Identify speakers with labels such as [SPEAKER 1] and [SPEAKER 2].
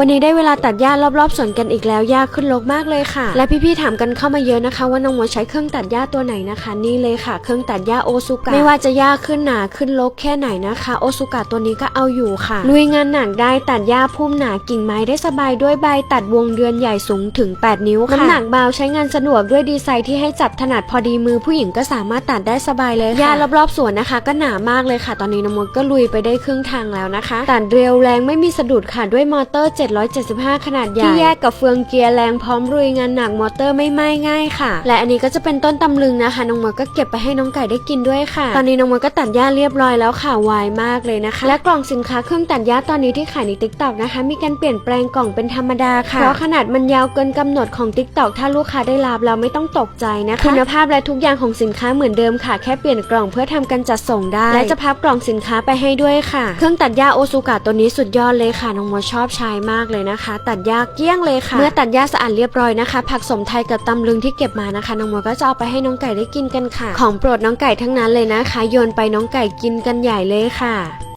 [SPEAKER 1] วันนี้ได้เวลาตัดหญ้ารอบๆสวนกันอีกแล้วหญ้าขึ้นรกมากเลยค่ะ และพี่ๆถามกันเข้ามาเยอะนะคะ ว่าน้องมดใช้เครื่องตัดหญ้าตัวไหนนะคะ นี่เลยค่ะ เครื่องตัดหญ้าโอซูกะไม่ว่าจะหญ้าขึ้นหนาขึ้นรกแค่ไหนนะคะโอซูกะตัวนี้ก็เอาอยู่ค่ะลุยงานหนักได้ตัดหญ้าพุ่มหนากิ่งไม้ได้สบายด้วยใบตัดวงเดือนใหญ่สูงถึง 8 นิ้วค่ะน้ำหนักเบาใช้งานสะดวกด้วยดีไซน์ที่ให้จับถนัดพอดีมือผู้หญิงก็สามารถตัดได้สบายเลยหญ้ารอบๆสวนนะคะ ก็หนามากเลยค่ะ ตอนนี้น้องมดก็ลุยไปได้ครึ่งทางแล้วนะคะตัดเร็วแรงไม่มีสะดุดค่ะด้วยมอเตอร์775 ขนาดใหญ่ที่แยกกับเฟืองเกียร์แรงพร้อมลุยงานหนักมอเตอร์ไม่ไหม้ง่ายค่ะ และอันนี้ก็จะเป็นต้นตำลึงนะคะน้องมดก็เก็บไปให้น้องไก่ได้กินด้วยค่ะ ตอนนี้น้องมดก็ตัดหญ้าเรียบร้อยแล้วค่ะไวมากเลยนะคะ และกล่องสินค้าเครื่องตัดหญ้าตอนนี้ที่ขายใน t ิ k t o k นะคะ มีการเปลี่ยนแปลงกล่องเป็นธรรมดาค่ะเพราะขนาดมันยาวเกินกำหนดของ t ิ k t o k ถ้าลูกค้าได้รับเราไม่ต้องตกใจนะคะคุณภาพและทุกอย่างของสินค้าเหมือนเดิมค่ะ แค่เปลี่ยนกล่องเพื่อทำการจัดส่งได้ และจะพับกล่องสินค้าไปให้ด้วยค่ะ เครื่องตัดหญ้าโอซูกะตัวนี้สุดยอดเลยค่ะน้องมดชอบใช้มากเลยนะคะ ตัดหญ้าเกลี้ยงเลยค่ะ เมื่อตัดหญ้าสะอาดเรียบร้อยนะคะ ผักสมไทยกับตำลึงที่เก็บมานะคะน้องมดก็จะเอาไปให้น้องไก่ได้กินกันค่ะ ของโปรดน้องไก่ทั้งนั้นเลยนะคะ โยนไปน้องไก่กินกันใหญ่เลยค่ะ